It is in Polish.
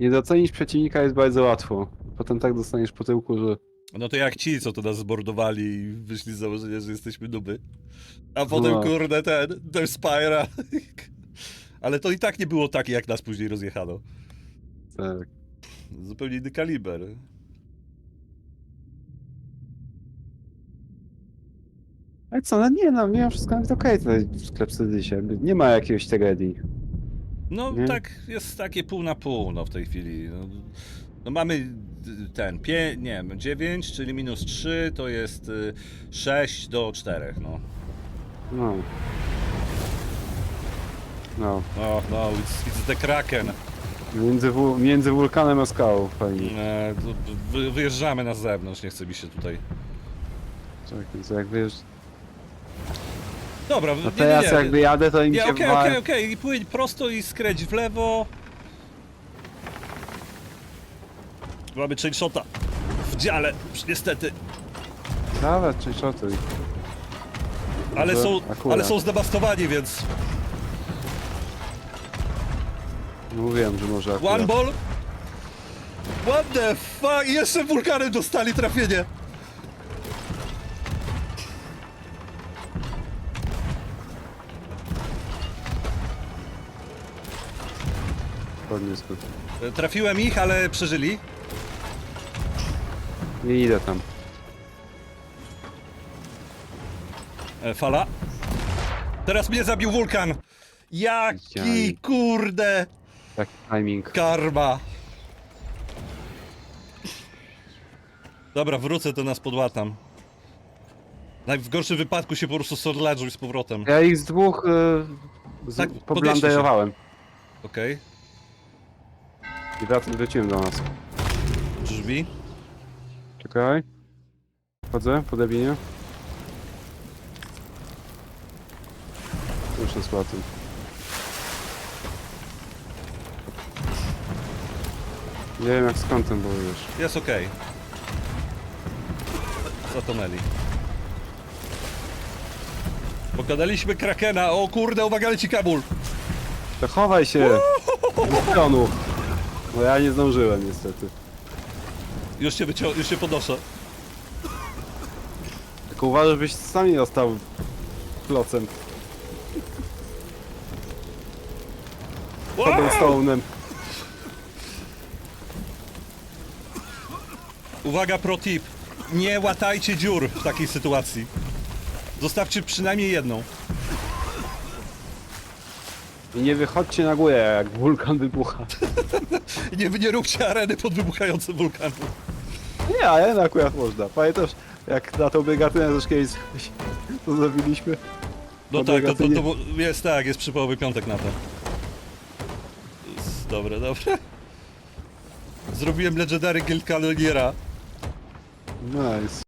Nie docenić przeciwnika jest bardzo łatwo. Potem tak dostaniesz po tyłku, że... No to jak ci, co to nas zbordowali i wyszli z założenia, że jesteśmy duby. A potem, No. kurde, ten, ten Spyra. Ale to i tak nie było takie, jak nas później rozjechano. Tak. Zupełnie inny kaliber. Ale co, no nie no, mimo wszystko jest okej tutaj w sklep Sedysie. Nie ma jakiegoś tragedii. No Nie? tak, jest takie pół na pół no, w tej chwili. No, no mamy ten, pie, nie wiem, 9, czyli minus 3 to jest y, 6 do 4, no. No. No. No, no, it's, it's the Kraken. Między, wul- między wulkanem a skałą, fajnie. E, wy, wyjeżdżamy na zewnątrz, nie chce mi się tutaj. Tak, więc jak wiesz... Dobra, No nie, teraz nie, nie. jakby jadę, to im Nie, się okej, okej, okej, i płyń prosto i skręć w lewo. Mamy chain shota. W dziale, niestety. Dawaj, czy szotuj. Ale Może są, akurat. ale są zdewastowani, więc Mówiłem, że może akurat. one ball. What the fuck? Jeszcze wulkanem dostali trafienie. Podniósł. E, Trafiłem ich, ale przeżyli. Nie idę tam. E, Fala. Teraz mnie zabił wulkan. Jaki Jaj. kurde Taki timing. karma. Dobra, wrócę, to nas podłatam. Naj- W gorszym wypadku się po prostu sorledżuj z powrotem. Ja ich z dwóch y, z, Tak, tak, podnieście się. poblanderowałem. Okej, I wracam, wróciłem do nas. drzwi. Czekaj. Wchodzę, po drabinie. Już jest łatem. Nie wiem jak z kątem było już. Jest okej. Zatonęli. Pogadaliśmy Krakena, o kurde, uwaga, leci Kabul! To chowaj się! Z pionu! No ja nie zdążyłem niestety. Już się wycią- już się podnoszę. Tylko uważaj, żebyś sam nie dostał klocem. Cobblestone'em. Uwaga, pro tip. Nie łatajcie dziur w takiej sytuacji. Zostawcie przynajmniej jedną. I nie wychodźcie na górę, jak wulkan wybucha. Nie, nie róbcie areny pod wybuchającym wulkanem. Nie, ale akurat można. Pamiętasz, jak na tą brygatynę też kiedyś to zrobiliśmy? No tak, to, to, to było- jest tak, jest przypołowy piątek na to. Jest- Dobre, dobre. Zrobiłem Legendary Guild Canoniera. Nice.